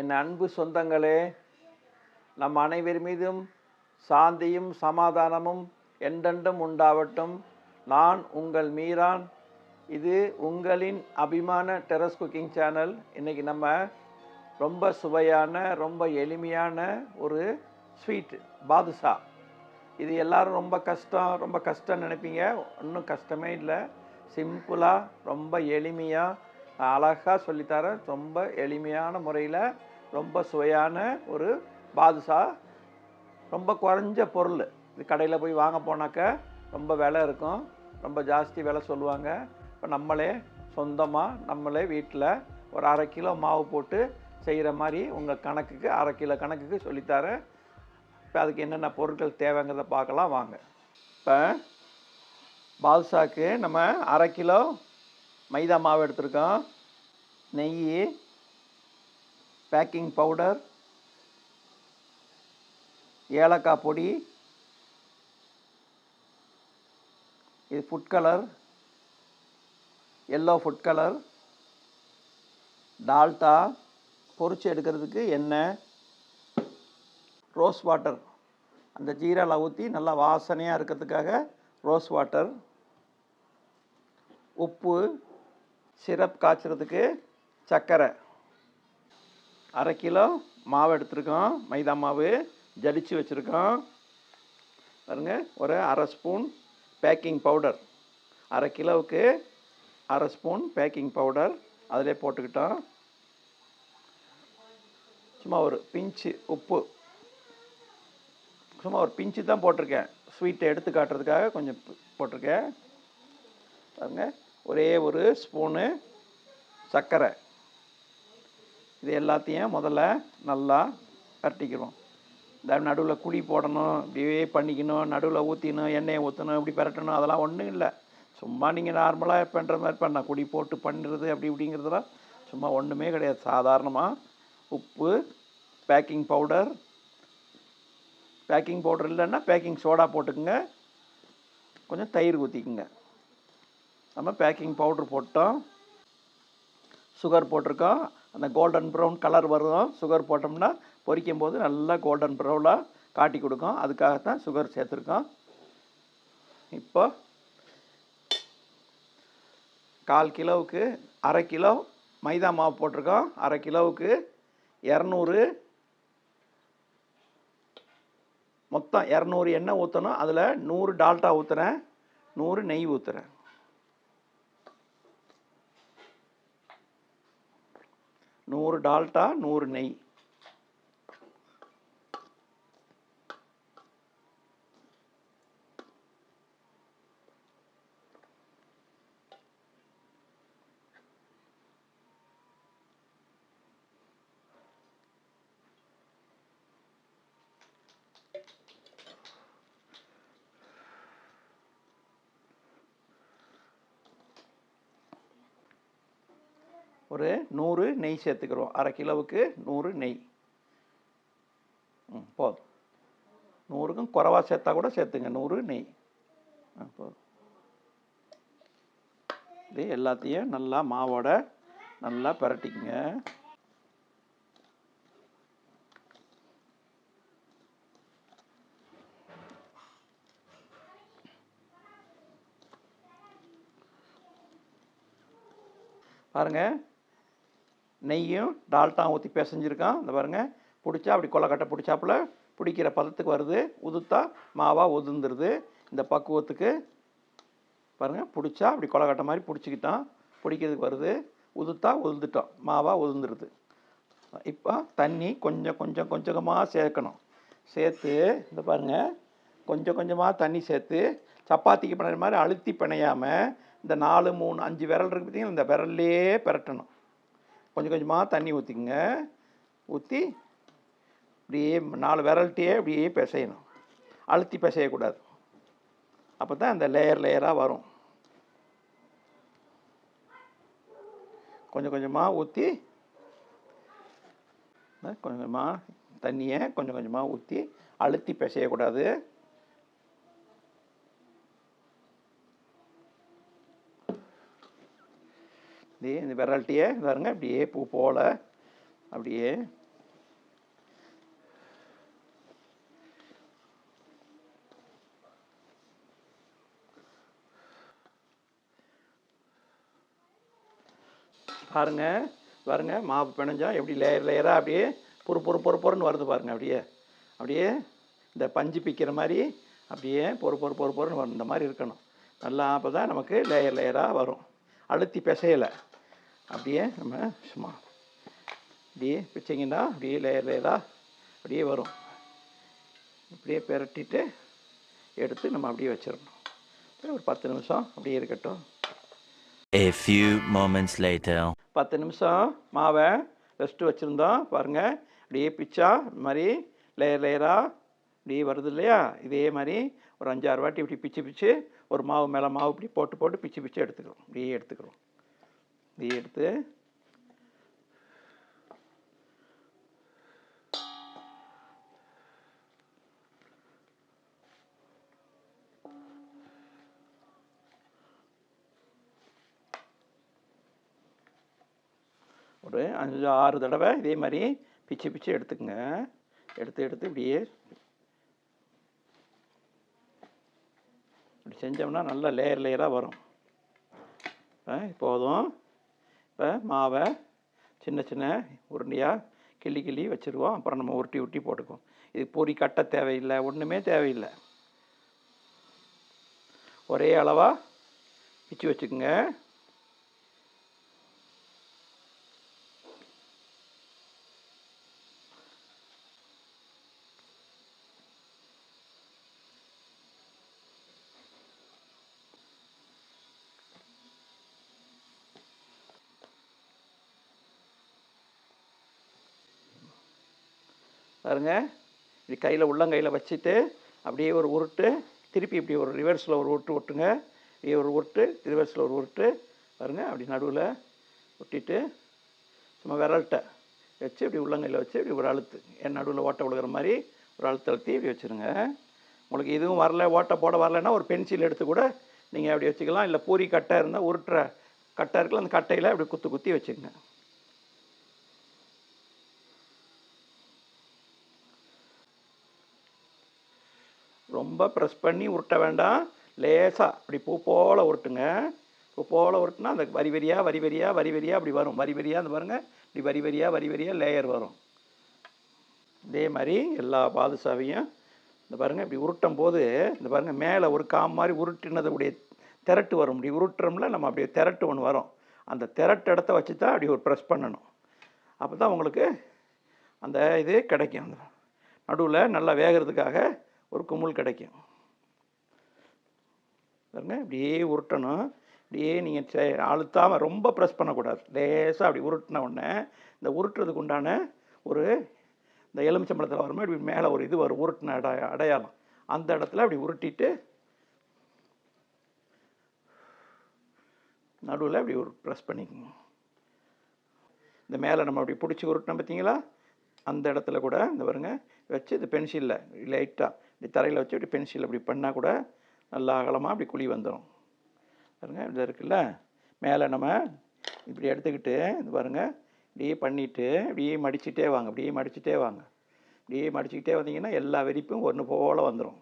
என் அன்பு சொந்தங்களே நம் அனைவர் மீதும் சாந்தியும் சமாதானமும் என்றென்றும் உண்டாவட்டும். நான் உங்கள் மீரான். இது உங்களின் அபிமான டெரஸ் குக்கிங் சேனல். இன்றைக்கி நம்ம ரொம்ப சுவையான ரொம்ப எளிமையான ஒரு ஸ்வீட் பாதுஷா. இது எல்லோரும் ரொம்ப கஷ்டம் ரொம்ப கஷ்டம் நினைப்பீங்க. ஒன்றும் கஷ்டமே இல்லை. சிம்பிளாக ரொம்ப எளிமையாக அழகாக சொல்லித்தரேன். ரொம்ப எளிமையான முறையில் ரொம்ப சுவையான ஒரு பாதுஷா ரொம்ப குறைஞ்ச பொருள். இது கடையில் போய் வாங்க போனாக்க ரொம்ப விலை இருக்கும். ரொம்ப ஜாஸ்தி விலை சொல்லுவாங்க. இப்போ நம்மளே சொந்தமாக நம்மளே வீட்டில் ஒரு அரை கிலோ மாவு போட்டு செய்கிற மாதிரி உங்கள் கணக்குக்கு அரை கிலோ கணக்குக்கு சொல்லித்தரேன் இப்போ அதுக்கு என்னென்ன பொருட்கள் தேவைங்கிறத பார்க்கலாம் வாங்க. இப்போ பால்சாக்கு நம்ம அரை கிலோ மைதா மாவு எடுத்திருக்கோம். நெய் பேக்கிங் பவுடர் ஏலக்காய் பொடி இது food colour yellow food colour Dalda பொறிச்சு எடுக்கிறதுக்கு எண்ணெய் ரோஸ் வாட்டர் அந்த ஜீராவில் ஊற்றி நல்லா வாசனையாக இருக்கிறதுக்காக ரோஸ் வாட்டர் உப்பு சிரப் காய்ச்சறதுக்கு சர்க்கரை அரை கிலோ மாவு எடுத்திருக்கோம். மைதா மாவு ஜடித்து வச்சுருக்கோம். பாருங்க ஒரு அரை ஸ்பூன் பேக்கிங் பவுடர். அரை கிலோவுக்கு அரை ஸ்பூன் பேக்கிங் பவுடர் அதிலே போட்டுக்கிட்டோம். சும்மா ஒரு பிஞ்சு உப்பு. சும்மா ஒரு பிஞ்சு தான் போட்டிருக்கேன். ஸ்வீட்டை எடுத்து காட்டுறதுக்காக கொஞ்சம் போட்டிருக்கேன். பாருங்க ஒரே ஒரு ஸ்பூனு சர்க்கரை. இது எல்லாத்தையும் முதல்ல நல்லா பரட்டிக்கிறோம் இந்த நடுவில் குழி போடணும் இப்படியே பண்ணிக்கணும் நடுவில் ஊற்றிணும் எண்ணெயை ஊற்றணும் இப்படி பரட்டணும் அதெல்லாம் ஒன்றும் இல்லை. சும்மா நீங்கள் நார்மலாக பண்ணுற மாதிரி பண்ண குழி போட்டு பண்ணுறது அப்படி இப்படிங்கிறதுலாம் சும்மா ஒன்றுமே கிடையாது. சாதாரணமாக உப்பு பேக்கிங் பவுடர் பேக்கிங் பவுடர் இல்லைன்னா பேக்கிங் சோடா போட்டுக்குங்க. கொஞ்சம் தயிர் ஊற்றிக்குங்க நம்ம பேக்கிங் பவுடர் போட்டோம். சுகர் போட்டிருக்கோம். அந்த கோல்டன் ப்ரௌன் கலர் வரும். சுகர் போட்டோம்னா பொரிக்கும் போது நல்லா கோல்டன் ப்ரௌனாக காட்டி கொடுக்கும். அதுக்காகத்தான் சுகர் சேர்த்துருக்கோம். இப்போ கால் கிலோவுக்கு அரை கிலோ மைதா மாவு போட்டிருக்கோம். அரை கிலோவுக்கு இரநூறு. மொத்தம் இரநூறு எண்ணெய் ஊற்றணும் அதில் நூறு டால்டா ஊற்றுறேன் நூறு நெய் ஊற்றுறேன் நூறு டால்டா நூறு நெய் ஒரு நூறு நெய் சேர்த்துக்கிறோம். அரை கிலோவுக்கு நூறு நெய். ம் போதும். நூறுக்கும் குறைவா சேர்த்தா கூட சேர்த்துங்க. நூறு நெய். ஆ போதும். இது எல்லாத்தையும் நல்லா மாவோட நல்லா பரட்டிக்குங்க. பாருங்கள் நெய்யும் டால்ட்டாக ஊற்றி பிசைஞ்சிருக்கான். இந்த பாருங்கள் பிடிச்சா அப்படி கொலக்கட்டை பிடிச்சாப்புல பிடிக்கிற பதத்துக்கு வருது உதுத்தா மாவாக உதுந்துருது. இந்த பக்குவத்துக்கு பாருங்கள் பிடிச்சா அப்படி கொலக்கட்டை மாதிரி பிடிச்சிக்கிட்டோம் பிடிக்கிறதுக்கு வருது உதுத்தா உதுந்துட்டோம் மாவாக உதுந்துருது. இப்போ தண்ணி கொஞ்சம் கொஞ்சம் கொஞ்சமாக சேர்க்கணும். சேர்த்து இந்த பாருங்க கொஞ்சம் கொஞ்சமாக தண்ணி சேர்த்து சப்பாத்திக்கு பிணைற மாதிரி அழுத்தி பிணையாமல் இந்த நாலு மூணு அஞ்சு விரல் இருக்கு பார்த்தீங்கன்னா இந்த விரல்லே பெரட்டணும். கொஞ்சம் கொஞ்சமாக தண்ணி ஊற்றிக்குங்க ஊற்றி இப்படியே நாலு விரல்ட்டியே அப்படியே பிசையணும். அழுத்தி பிசையக்கூடாது. அப்போ தான் அந்த லேயர் லேயராக வரும். கொஞ்சம் கொஞ்சமாக ஊற்றி கொஞ்சம் கொஞ்சமாக தண்ணியை கொஞ்சம் கொஞ்சமாக ஊற்றி அழுத்தி பிசையக்கூடாது. இது இந்த விரல்ட்டியே பாருங்கள் அப்படியே பூ போல அப்படியே. பாருங்க பாருங்க மாவு பிணைஞ்சா எப்படி லேயர் லேயராக அப்படியே பொறு பொறு பொறு பொறுன்னு வருது பாருங்கள் அப்படியே. அப்படியே இந்த பஞ்சு பிக்கிற மாதிரி அப்படியே பொறு பொறு பொறு பொறுன்னு வரும் இந்த மாதிரி இருக்கணும். நல்லா அப்போ தான் நமக்கு லேயர் லேயராக வரும். அழுத்தி பிசையலை. அப்படியே நம்ம சும்மா அப்படியே பிச்சிங்கன்னா அப்படியே லேயர் லேயராக அப்படியே வரும். இப்படியே பிரட்டிட்டு எடுத்து நம்ம அப்படியே வச்சிடணும். ஒரு பத்து நிமிஷம் அப்படியே இருக்கட்டும். A few moments later. பத்து நிமிஷம் மாவை ரெஸ்ட்டு வச்சுருந்தோம். பாருங்கள் அப்படியே பிச்சா இந்த மாதிரி லேயர் லேயராக இப்படியே வருது இல்லையா? இதே மாதிரி ஒரு அஞ்சாறு வாட்டி இப்படி பிச்சு பிச்சு ஒரு மாவு மேலே மாவு இப்படி போட்டு போட்டு பிச்சு பிச்சு எடுத்துக்கிறோம். இப்படியே எடுத்துக்கிறோம். இதை எடுத்து. ஒரு அஞ்சு ஆறு தடவை இதே மாதிரி பிச்சு பிச்சு எடுத்துக்கங்க. எடுத்து எடுத்து இப்படியே. இப்படி செஞ்சோம்னா நல்லா லேயர் லேயராக வரும். போதும். இப்போ மாவை சின்ன சின்ன உருண்டையாக கிள்ளி கிள்ளி வச்சுருவோம். அப்புறம் நம்ம உருட்டி உருட்டி போட்டுக்குவோம். இது பொரி கட்ட தேவையில்லை. ஒன்றுமே தேவையில்லை. ஒரே அளவாக பிச்சு வச்சுக்கோங்க. பாருங்கள் இப்படி கையில் உள்ளங்கையில் வச்சுட்டு அப்படியே ஒரு உருட்டு திருப்பி இப்படி ஒரு ரிவர்ஸில் ஒரு உருட்டு ஒட்டுங்க. இப்படி ஒரு உருட்டு ரிவர்ஸில் ஒரு உருட்டு பாருங்கள் அப்படி நடுவில் ஒட்டிட்டு சும்மா விரல்ட்டை வச்சு இப்படி உள்ளங்கையில் வச்சு இப்படி ஒரு அழுத்து. என் நடுவில் ஓட்டை விழுகிற மாதிரி ஒரு அழுத்து அழுத்தி இப்படி வச்சுருங்க. உங்களுக்கு இதுவும் வரல ஓட்டை போட வரலைன்னா ஒரு பென்சில் எடுத்து கூட நீங்கள் அப்படி வச்சுக்கலாம். இல்லை பூரி கட்டை இருந்தால் உருட்டுற கட்டை இருக்குல்ல அந்த கட்டையில் அப்படி குத்து குத்தி வச்சுக்கங்க. ரொம்ப ப்ரெஸ் பண்ணி உருட்ட வேண்டாம். லேசாக அப்படி பூ போல் உருட்டுங்க. பூ போல் உருட்டுனா அந்த வரி வரியாக வரி வரியாக வரி வரியாக அப்படி வரும். வரி வரியாக அந்த பாருங்க இப்படி வரி வரியாக வரி வரியாக லேயர் வரும். இதே மாதிரி எல்லா பாதுசாவையும் இந்த பாருங்கள் இப்படி உருட்டும் போது இந்த பாருங்கள் மேலே ஒரு காம் மாதிரி உருட்டினதுடைய திரட்டு வரும். இப்படி உருட்டுறோம்ல நம்ம அப்படியே திரட்டு ஒன்று வரும். அந்த திரட்டு இடத்த வச்சு தான் அப்படி ஒரு ப்ரெஸ் பண்ணணும். அப்போ தான் உங்களுக்கு அந்த இது கிடைக்கும். அந்த நடுவில் நல்லா வேகிறதுக்காக ஒரு குமுள் கிடைக்கும். பாருங்க இப்படியே உருட்டணும். இப்படியே நீங்கள் அழுத்தாமல் ரொம்ப ப்ரெஸ் பண்ணக்கூடாது. லேசாக அப்படி உருட்டின உடனே இந்த உருட்டுறதுக்கு உண்டான ஒரு இந்த எலுமிச்சம்பழத்தில் வரும்போது இப்படி மேலே ஒரு இது வரும் உருட்டின அடைய அடையாளம். அந்த இடத்துல அப்படி உருட்டிட்டு நடுவில் அப்படி ஒரு ப்ரெஸ் பண்ணிக்கோங்க. இந்த மேலே நம்ம அப்படி பிடிச்சி உருட்டினோம் பார்த்தீங்களா அந்த இடத்துல கூட இந்த பாருங்க வச்சு இந்த பென்சிலில் லைட்டாக இப்படி தரையில் வச்சு இப்படி பென்சில் அப்படி பண்ணால் கூட நல்லா அகலமாக அப்படி குழி வந்துடும் பாருங்க இப்படி இருக்குல்ல? மேலே நம்ம இப்படி எடுத்துக்கிட்டு இது பாருங்க இப்படியே பண்ணிவிட்டு இப்படியே மடிச்சிட்டே வாங்க அப்படியே மடிச்சிட்டே வாங்க. இப்படியே மடிச்சுக்கிட்டே வந்தீங்கன்னா எல்லா வெடிப்பும் ஒன்று போல் வந்துடும்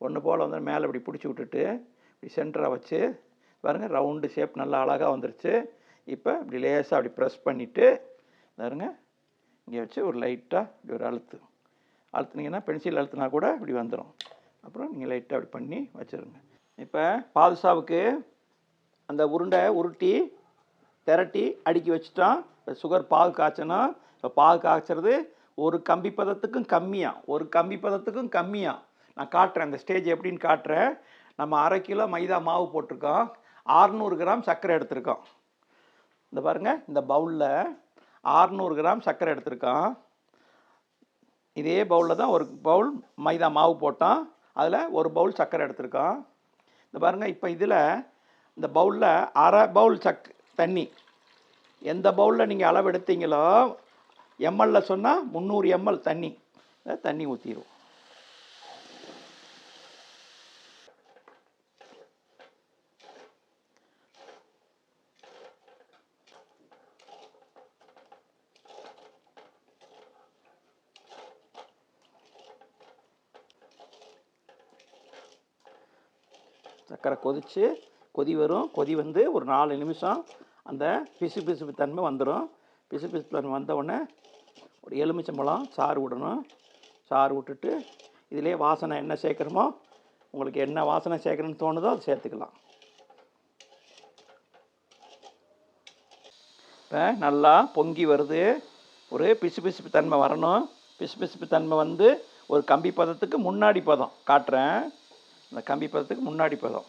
ஒன்று போல் வந்து மேலே இப்படி பிடிச்சி விட்டுட்டு இப்படி சென்டராக வச்சு பாருங்க ரவுண்டு ஷேப் நல்லா அழகாக வந்துருச்சு. இப்போ இப்படி லேசாக அப்படி ப்ரெஸ் பண்ணிவிட்டு பாருங்க இங்கே வச்சு ஒரு லைட்டாக இப்படி ஒரு அழுத்து. அழுத்துனீங்கன்னா பென்சில் அழுத்துனா கூட இப்படி வந்துடும் அப்புறம் நீங்கள் லைட்டாக அப்படி பண்ணி வச்சுருங்க. இப்போ பாதுஷாவுக்கு அந்த உருண்டை உருட்டி திரட்டி அடுக்கி வச்சுட்டோம். இப்போ சுகர் பாகு காய்ச்சணும். இப்போ பாகு காய்ச்சறது ஒரு கம்பி பதத்துக்கும் கம்மியாக ஒரு கம்பி பதத்துக்கும் கம்மியாக நான் காட்டுறேன் அந்த ஸ்டேஜ் எப்படின்னு காட்டுறேன். நம்ம அரை கிலோ மைதா மாவு போட்டிருக்கோம். 600 கிராம் சர்க்கரை எடுத்திருக்கோம். இந்த பாருங்க இந்த பவுலில் 600 கிராம் சர்க்கரை எடுத்திருக்கோம். இதே பவுலில் தான் ஒரு பவுல் மைதா மாவு போட்டோம் அதில் ஒரு பவுல் சர்க்கரை எடுத்திருக்கோம் இந்த பாருங்க இப்போ இதில் இந்த பவுலில் அரை பவுல் சக் தண்ணி. எந்த பவுலில் நீங்கள் அளவு எடுத்தீங்களோ எம்எல்ல சொன்னால் முந்நூறு எம்எல் தண்ணி. தண்ணி ஊற்றிடுவோம் சர்க்கரை கொதித்து கொதி வரும். கொதி வந்து ஒரு நாலு நிமிஷம் அந்த பிசு பிசுப்பு தன்மை வந்துடும் பிசு பிசுப்பு தன்மை வந்தவுடனே ஒரு எலுமிச்சம்பழம் சாறு விடணும். சாறு விட்டுட்டு இதிலே வாசனை என்ன சேர்க்குறோமோ உங்களுக்கு என்ன வாசனை சேர்க்கணும்னு தோணுதோ அதை சேர்த்துக்கலாம். இப்போ நல்லா பொங்கி வருது. ஒரு பிசுபிசுப்பு தன்மை வரணும். பிசு பிசுப்பு தன்மை வந்து ஒரு கம்பி பதத்துக்கு முன்னாடி பதம். காட்டுறேன். அந்த கம்பி பதத்துக்கு முன்னாடி பதம்.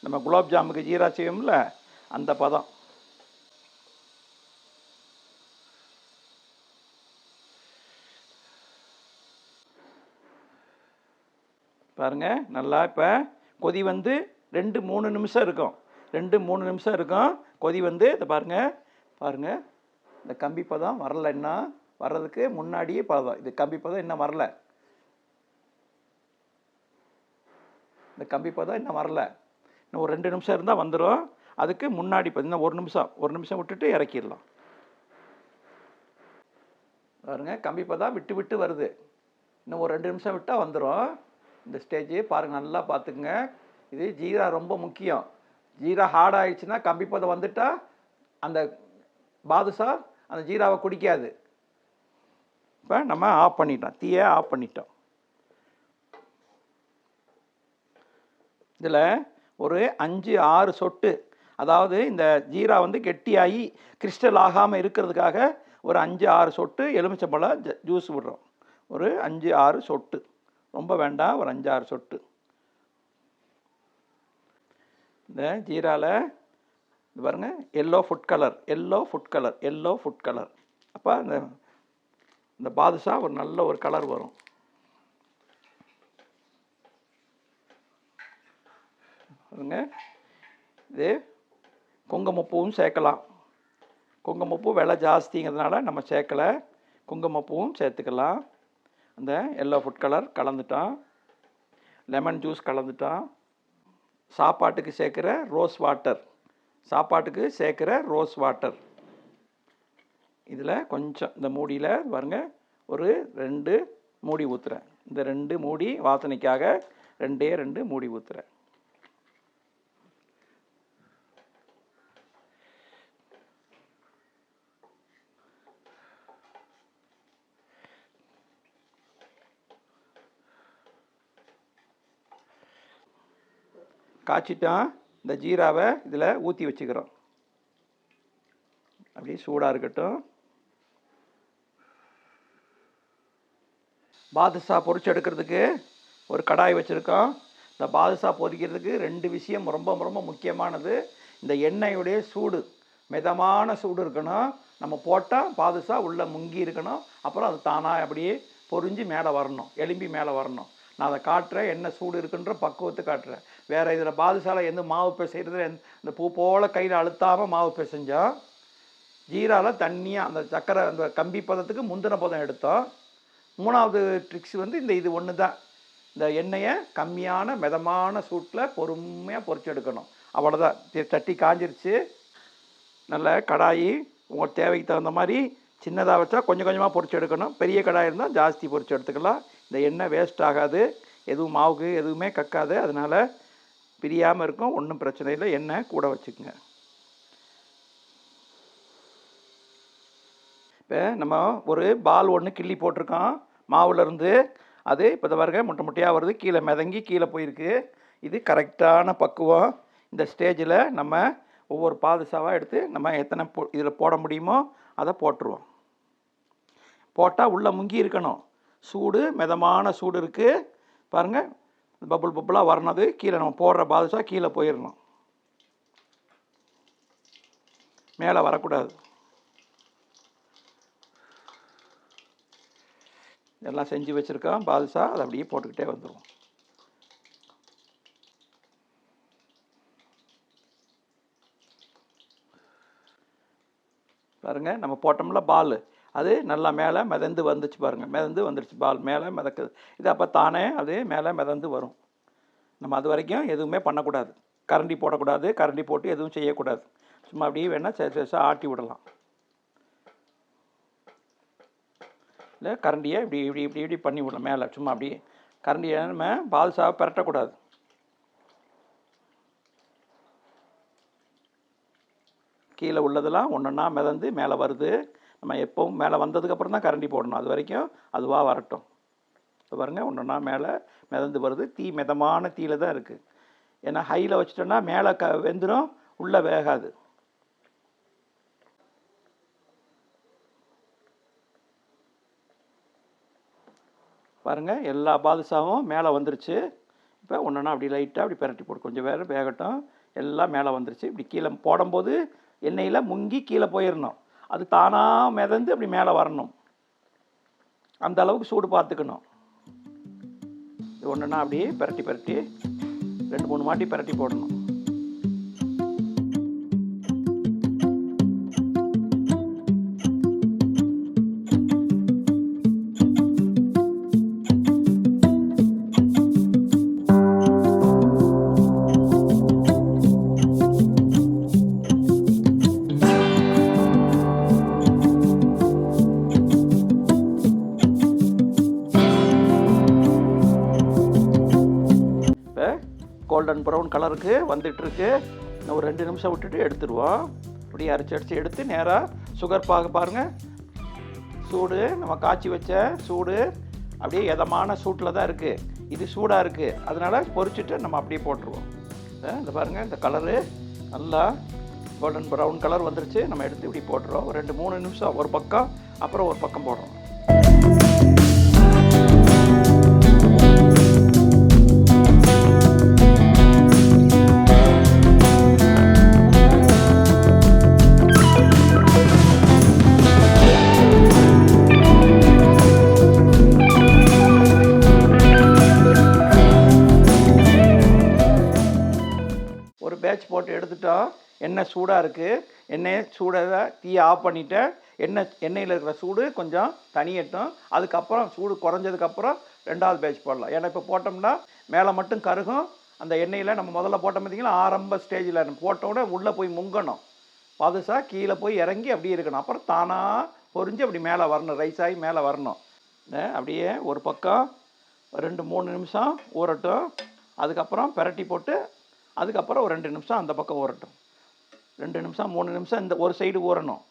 நம்ம குலாப் ஜாமுக்கு ஜீரா செய்வோம்ல அந்த பதம். பாருங்க நல்லா இப்போ கொதி வந்து ரெண்டு மூணு நிமிஷம் இருக்கும். ரெண்டு மூணு நிமிஷம் இருக்கும். கொதி வந்து இதை பாருங்க பாருங்க. இந்த கம்பி பதம் வரலைன்னா வர்றதுக்கு முன்னாடியே பதம். இது கம்பி பதம் இன்னும் வரல. இந்த கம்பி பதம் இன்னும் வரல. இன்னும் ஒரு ரெண்டு நிமிஷம் இருந்தால் வந்துடும் அதுக்கு முன்னாடி பார்த்திங்கன்னா ஒரு நிமிஷம் ஒரு நிமிஷம் விட்டுட்டு இறக்கிடலாம். பாருங்க கம்பி பதம் விட்டு விட்டு வருது. இன்னும் ஒரு ரெண்டு நிமிஷம் விட்டால் வந்துடும் இந்த ஸ்டேஜ் பாருங்கள் நல்லா பார்த்துக்குங்க. இது ஜீரா ரொம்ப முக்கியம். ஜீரா ஹார்ட் ஆயிடுச்சுன்னா கம்பி பதம் வந்துட்டால் அந்த பாதுஷா அந்த ஜீராவை குடிக்காது. இப்போ நம்ம ஆஃப் பண்ணிட்டோம். தீயை ஆஃப் பண்ணிட்டோம். இதில் ஒரு அஞ்சு ஆறு சொட்டு அதாவது இந்த ஜீரா வந்து கெட்டியாகி கிறிஸ்டல் ஆகாமல் இருக்கிறதுக்காக ஒரு அஞ்சு ஆறு சொட்டு எலுமிச்சம்பழம் ஜ- ஜூஸ் விடுறோம். ஒரு அஞ்சு ஆறு சொட்டு. ரொம்ப வேண்டாம் ஒரு அஞ்சு ஆறு சொட்டு. இந்த ஜீராவில் இது பாருங்க yellow food colour yellow food colour yellow food colour அப்போ இந்த இந்த பாதுஷா ஒரு நல்ல ஒரு கலர் வரும். பாருங்க. இது குங்குமப்பூவும் சேர்க்கலாம். குங்குமப்பூ விலை ஜாஸ்திங்கிறதுனால நம்ம சேர்க்கலை. குங்குமப்பூவும் சேர்த்துக்கலாம். அந்த எல்லோ ஃபுட் கலர் கலந்துட்டோம் லெமன் ஜூஸ் கலந்துட்டோம் சாப்பாட்டுக்கு சேர்க்குற ரோஸ் வாட்டர் சாப்பாட்டுக்கு சேர்க்குற ரோஸ் வாட்டர் இதில் கொஞ்சம் இந்த மூடியில் பாருங்க. ஒரு ரெண்டு மூடி ஊற்றுறேன் இந்த ரெண்டு மூடி வாசனைக்காக ரெண்டே ரெண்டு மூடி ஊற்றுறேன் காய்ச்சிட்டோம் இந்த ஜீராவை இதில் ஊற்றி வச்சுக்கிறோம். அப்படியே சூடாக இருக்கட்டும். பாதுஷா பொறிச்சு எடுக்கிறதுக்கு ஒரு கடாய் வச்சுருக்கோம். இந்த பாதுஷா பொரிக்கிறதுக்கு ரெண்டு விஷயம் ரொம்ப ரொம்ப முக்கியமானது. இந்த எண்ணெயுடைய சூடு மிதமான சூடு இருக்கணும். நம்ம போட்டால் பாதுஷா உள்ளே முங்கி இருக்கணும். அப்புறம் அது தானாக அப்படியே பொரிஞ்சு மேலே வரணும். எலும்பி மேலே வரணும். நான் அதை காட்டுறேன் என்ன சூடு இருக்குன்ற பக்குவத்தை காட்டுறேன். வேறு இதில் பாதுசாலை எந்த மாவு பிசைகிறது எந் இந்த பூ போல் கையில் அழுத்தாமல் மாவு பிசைஞ்சோம் ஜீரால தண்ணியாக அந்த சக்கரை அந்த கம்பி பதத்துக்கு முந்தின பதம் எடுத்தோம். மூணாவது ட்ரிக்ஸ் வந்து இந்த இது ஒன்று தான். இந்த எண்ணெயை கம்மியான மிதமான சூட்டில் பொறுமையாக பொறிச்சு எடுக்கணும். அவ்வளோதான் தட்டி காஞ்சிருச்சு. நல்ல கடாயி உங்கள் தேவைக்கு தகுந்த மாதிரி சின்னதாக வச்சா கொஞ்சம் கொஞ்சமாக பொறிச்சு எடுக்கணும். பெரிய கடாய் இருந்தால் ஜாஸ்தி பொறிச்சு எடுத்துக்கலாம். இந்த எண்ணெய் வேஸ்ட் ஆகாது எதுவும் மாவுக்கு எதுவுமே கக்காது. அதனால் பிரியாமல் இருக்கும் ஒன்றும் பிரச்சனை இல்லை. எண்ணெய் கூட வச்சுக்கோங்க. இப்போ நம்ம ஒரு பால் ஒன்று கிள்ளி போட்டிருக்கோம். மாவுலேருந்து அது இப்போ இந்த பாருங்க முட்டை முட்டையாக வருது. கீழே மிதங்கி கீழே போயிருக்கு. இது கரெக்டான பக்குவம். இந்த ஸ்டேஜில் நம்ம ஒவ்வொரு பாதுசாவாக எடுத்து நம்ம எத்தனை போ இதில் போட முடியுமோ அதை போட்டுருவோம். போட்டால் உள்ளே முங்கி இருக்கணும். சூடு மிதமான சூடு இருக்குது பாருங்கள் பபுள் பபுளாக வரணுது கீழே நம்ம போடுற பாதுஷா கீழே போயிடணும் மேலே வரக்கூடாது. எல்லாம் செஞ்சு வச்சுருக்கோம். பாதுஷா அதை அப்படியே போட்டுக்கிட்டே வந்துடும் பாருங்க நம்ம போட்டோம்ல பால். அது நல்லா மேலே மிதந்து வந்துச்சு பாருங்கள் மிதந்து வந்துடுச்சு பால் மேலே மிதக்குது. இது அப்போ தானே அது மேலே மிதந்து வரும். நம்ம அது வரைக்கும் எதுவுமே பண்ணக்கூடாது. கரண்டி போடக்கூடாது. கரண்டி போட்டு எதுவும் செய்யக்கூடாது. சும்மா அப்படியே வேணால் சரி சரிசாக ஆட்டி விடலாம். இல்லை கரண்டியை இப்படி இப்படி இப்படி இப்படி பண்ணி விடலாம் மேலே. சும்மா அப்படியே கரண்டியை நம்ம பால் பரட்டக்கூடாது. கீழே உள்ளதெல்லாம் ஒன்றுன்னா மிதந்து மேலே வருது. நம்ம எப்பவும் மேலே வந்ததுக்கப்புறம் தான் கரண்டி போடணும். அது வரைக்கும் அதுவாக வரட்டும். பாருங்க ஒன்று ஒன்றா மேலே மிதந்து வருது. தீ மிதமான தீயில தான் இருக்குது ஏன்னா ஹையில் வச்சிட்டோன்னா மேலே க வெந்துடும் உள்ளே வேகாது. பாருங்கள் எல்லா பாதுஷாவும் மேலே வந்துருச்சு. இப்போ ஒன்றுனா அப்படி லைட்டாக அப்படி பிரட்டி போடு. கொஞ்சம் வேறு வேகட்டும். எல்லாம் மேலே வந்துருச்சு. இப்படி கீழே போடும்போது எண்ணெயில் முங்கி கீழே போயிடணும் அது தானாக மிதந்து அப்படி மேலே வரணும். அந்த அளவுக்கு சூடு பார்த்துக்கணும். இது ஒன்றுனா அப்படியே பிரட்டி பிரட்டி ரெண்டு மூணு மாட்டி பிரட்டி போடணும். ப்ரௌன் கலருக்கு வந்துட்டுருக்கு. இன்னும் ஒரு ரெண்டு நிமிஷம் விட்டுட்டு எடுத்துருவோம். இப்படி அரைச்சி அரைச்சி எடுத்து நேராக சுகர் பாக பாருங்கள் சூடு நம்ம காய்ச்சி வச்ச சூடு அப்படியே எதமான சூட்டில் தான் இருக்குது இது சூடாக இருக்குது அதனால் பொரிச்சிட்டு நம்ம அப்படியே போட்டுருவோம். இந்த- இந்த பாருங்கள் இந்த கலரு நல்லா கோல்டன் ப்ரௌன் கலர் வந்துருச்சு. நம்ம எடுத்து இப்படி போட்டுருவோம் ஒரு ரெண்டு மூணு நிமிஷம் ஒரு பக்கம் அப்புறம் ஒரு பக்கம் போடுறோம். எண்ணெய் சூடாக இருக்குது எண்ணெயை சூடாக தீயை ஆஃப் பண்ணிவிட்டேன் எண்ணெய் எண்ணெயில் இருக்கிற சூடு கொஞ்சம் தனியட்டும் அதுக்கப்புறம் சூடு குறைஞ்சதுக்கப்புறம் ரெண்டாவது பேட்ச் போடலாம். ஏன்னா இப்போ போட்டோம்னா மேலே மட்டும் கருகும். அந்த எண்ணெயில் நம்ம முதல்ல போட்டோம் பார்த்தீங்களா ஆரம்ப ஸ்டேஜில் போட்ட உள்ளே போய் முங்கணும். பதுசாக கீழே போய் இறங்கி அப்படியே இருக்கணும். அப்புறம் தானாக பொறிஞ்சு அப்படி மேலே வரணும். ரைஸ் ஆகி மேலே வரணும். அப்படியே ஒரு பக்கம் ரெண்டு மூணு நிமிஷம் ஊறட்டும். அதுக்கப்புறம் பிரட்டி போட்டு அதுக்கப்புறம் ஒரு ரெண்டு நிமிஷம் அந்த பக்கம் ஊறட்டும். ரெண்டு நிமிஷம் மூணு நிமிஷம் இந்த ஒரு சைடு ஊறணும்.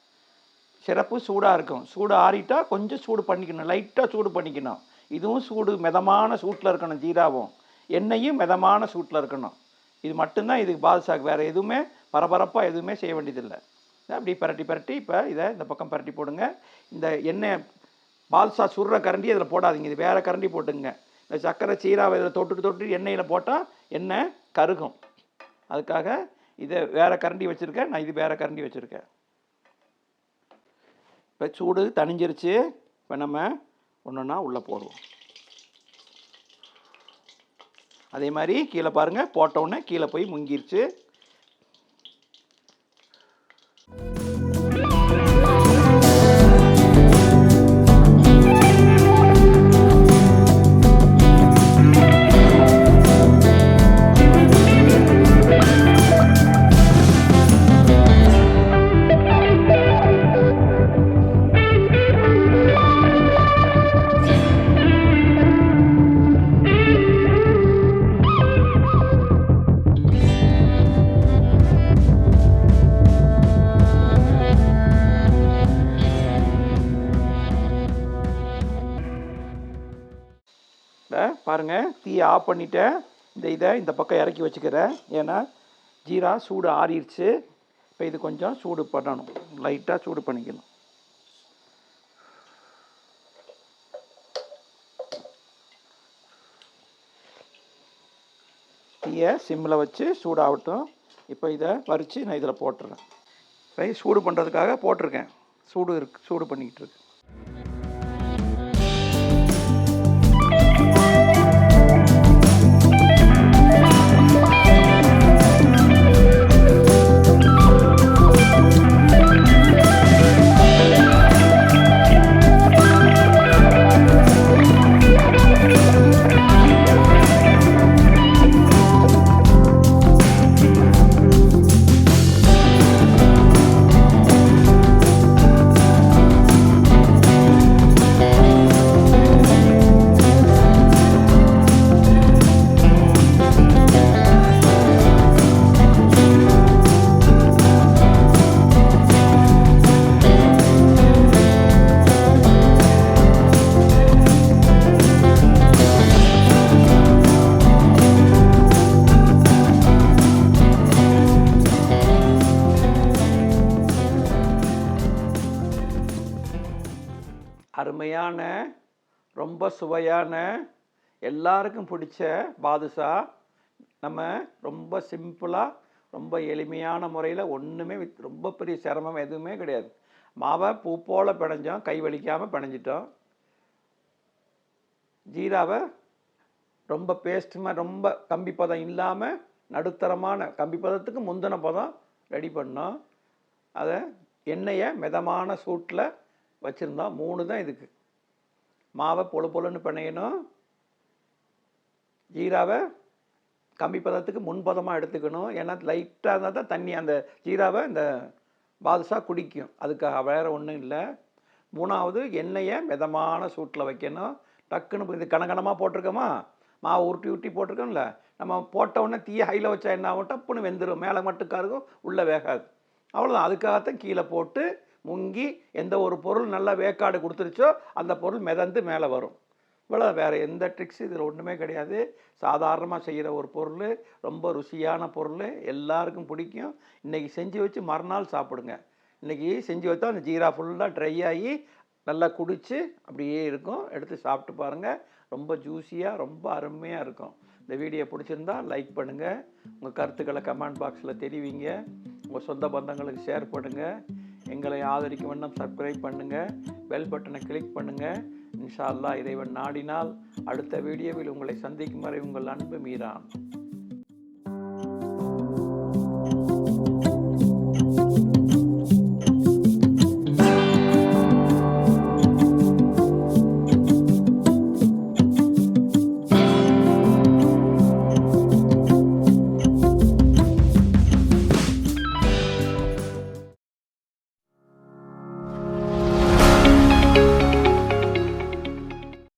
சிறப்பு சூடாக இருக்கும். சூடு ஆறிட்டால் கொஞ்சம் சூடு பண்ணிக்கணும். லைட்டாக சூடு பண்ணிக்கணும். இதுவும் சூடு மிதமான சூட்டில் இருக்கணும் ஜீராவும். எண்ணெயும் மிதமான சூட்டில் இருக்கணும். இது மட்டும்தான் இதுக்கு பாதுஷாக்கு வேறு எதுவுமே பரபரப்பாக எதுவுமே செய்ய வேண்டியதில்லை. அப்படி பரட்டி பரட்டி இப்போ இதை இந்த பக்கம் பரட்டி போடுங்க. இந்த எண்ணெய் பால்சா சுடுற கரண்டி இதில் போடாதீங்க. இது வேறு கரண்டி போட்டுங்க. இந்த சக்கரை சீராவை இதில் தொட்டுட்டு தொட்டு எண்ணெயில் போட்டால் எண்ணெய் கருகும். அதுக்காக இதை வேறு கரண்டி வச்சுருக்கேன் நான் இது வேறு கரண்டி வச்சுருக்கேன் இப்போ சூடு தணிஞ்சிருச்சு. இப்போ நம்ம ஒன்றுன்னா உள்ளே போடுவோம். அதே மாதிரி கீழே பாருங்கள் போட்ட உடனே கீழே போய் முங்கிருச்சு. இந்த பாருங்கள் தீயை ஆஃப் பண்ணிவிட்டேன் இந்த இதை இந்த பக்கம் இறக்கி வச்சுக்கிறேன் ஏன்னா ஜீரா சூடு ஆறிடுச்சு இப்போ இது கொஞ்சம் சூடு பண்ணணும். லைட்டாக சூடு பண்ணிக்கணும். தீயை சிம்மில் வச்சு சூடாகட்டும். இப்போ இதை பறித்து நான் இதில் போட்டுறேன். இப்போ சூடு பண்ணுறதுக்காக போட்டிருக்கேன். சூடு இருக்கு சூடு பண்ணிக்கிட்டு இருக்கு. அருமையான ரொம்ப சுவையான எல்லாருக்கும் பிடிச்ச பாதுஷா. நம்ம ரொம்ப சிம்பிளாக ரொம்ப எளிமையான முறையில் ஒன்றுமே வித் ரொம்ப பெரிய சிரமம் எதுவுமே கிடையாது. மாவை பூ போல் பிணைஞ்சோம் கை வலிக்காமல் பிணைஞ்சிட்டோம். ஜீராவை ரொம்ப பேஸ்ட்டுமா ரொம்ப கம்பி பதம் இல்லாமல் நடுத்தரமான கம்பி பதத்துக்கு முந்தின பதம் ரெடி பண்ணோம். அதை எண்ணெயை மிதமான சூட்டில் வச்சுருந்தோம் மூணு தான் இதுக்கு. மாவை பொழு பொழுன்னு பிணையணும். ஜீராவை கம்பி பதத்துக்கு முன்பதமாக எடுத்துக்கணும். ஏன்னா லைட்டாக இருந்தால் தான் தண்ணி அந்த ஜீராவை இந்த பாதுஷா குடிக்கும். அதுக்காக வேறு ஒன்றும் இல்லை. மூணாவது எண்ணெயை மிதமான சூட்டில் வைக்கணும். டக்குன்னு இது கனகனமாக போட்டிருக்கோமா? மாவு உருட்டி உருட்டி போட்டிருக்கோம்ல. நம்ம போட்ட உடனே தீய ஹையில் வச்சா என்ன ஆகும்? டப்புன்னு வெந்துடும் மேலே மட்டும் இருக்கும் உள்ளே வேகாது. அவ்வளோதான் அதுக்காகத்தான் கீழே போட்டு முங்கி எந்த ஒரு பொருள் நல்லா வேக்காடு கொடுத்துருச்சோ அந்த பொருள் மிதந்து மேலே வரும். இவ்வளோ வேறு எந்த ட்ரிக்ஸ் இதில் ஒன்றுமே கிடையாது. சாதாரணமாக செய்கிற ஒரு பொருள் ரொம்ப ருசியான பொருள் எல்லாருக்கும் பிடிக்கும். இன்றைக்கி செஞ்சு வச்சு மறுநாள் சாப்பிடுங்க. இன்றைக்கி செஞ்சு வச்சா அந்த ஜீரா ஃபுல்லாக ட்ரை ஆகி நல்லா குடித்து அப்படியே இருக்கும். எடுத்து சாப்பிட்டு பாருங்கள் ரொம்ப ஜூஸியாக ரொம்ப அருமையாக இருக்கும். இந்த வீடியோ பிடிச்சிருந்தா லைக் பண்ணுங்கள் உங்கள் கருத்துக்களை கமெண்ட் பாக்ஸில் தெரிவிங்க. உங்கள் சொந்த பந்தங்களுக்கு ஷேர் பண்ணுங்கள் எங்களை ஆதரிக்கும் வண்ணம் சப்ஸ்கிரைப் பண்ணுங்கள் பெல் பட்டனை கிளிக் பண்ணுங்கள் இன்ஷா அல்லாஹ் இறைவன் நாடினால் அடுத்த வீடியோவில் உங்களை சந்திக்கும் வரை உங்கள் அன்பு மீறான்